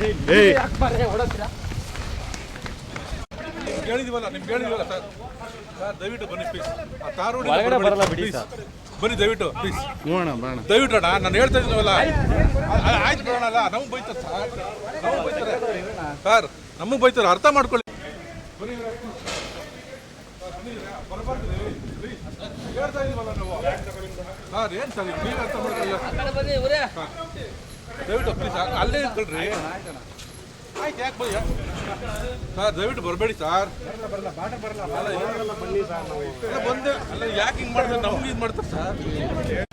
ಏಯ್ ನಿಮ್ಗೆ ಹೇಳಿದೀವಲ್ಲ ನಿಮ್ಗೆ ಹೇಳಿದೀವಲ್ಲ ಸರ್? ಸರ್ ದಯವಿಟ್ಟು ಬನ್ನಿ ಪ್ಲೀಸ್ ಆ ತಾರ್ ರೋಡಿಗೆ ಒಳಗಡೆ ಬರಲ್ಲ ಬಿಡಿ please. ಸರ್. ಬನ್ನಿ ದಯವಿಟ್ಟು ಪ್ಲೀಸ್ ನೋಡೋಣ ಬರೋಣ. ದಯವಿಟ್ಟು ಅಣ್ಣ ನಾನು ಹೇಳ್ತಾ ಇದ್ದೀನಲ್ಲ? ಆಯ್ತು ಬರೋಣಲ್ಲ ನಮ್ಗೆ ಬೈತಾರೆ ಸರ್ ನಮಗೆ ಬೈತಾರೆ ಸರ್ ನಮಗೆ ಬೈತಾರೆ ಅರ್ಥ ಮಾಡ್ಕೊಳ್ಳಿ. ಬನ್ನಿ ಬರಬಾರ್ದು ಪ್ಲೀಸ್ ಹೇಳ್ತಾ ಇದೀವಲ್ಲ ನಾವು? ಸರ್ ಏನು ಸರ್ ನೀವು ಅರ್ಥ ಮಾಡ್ಕೊಳ್ಳಿ. ದಯವಿಟ್ಟು ಪ್ಲೀಸ್ ಅಲ್ಲೇ ಇಟ್ಕೊಳ್ರಿ ಆಯ್ತು ಯಾಕೆ ಬಯ್ಯ? ಸರ್ ದಯವಿಟ್ಟು ಬರಬೇಡಿ ಸರ್. ಅಲ್ಲ, ಬಂದೆ. ಅಲ್ಲ ಯಾಕೆ ಹಿಂಗೆ ಮಾಡ್ತಾರೆ? ನಮ್ಗೆ ಇದು ಮಾಡ್ತಾರೆ ಸರ್.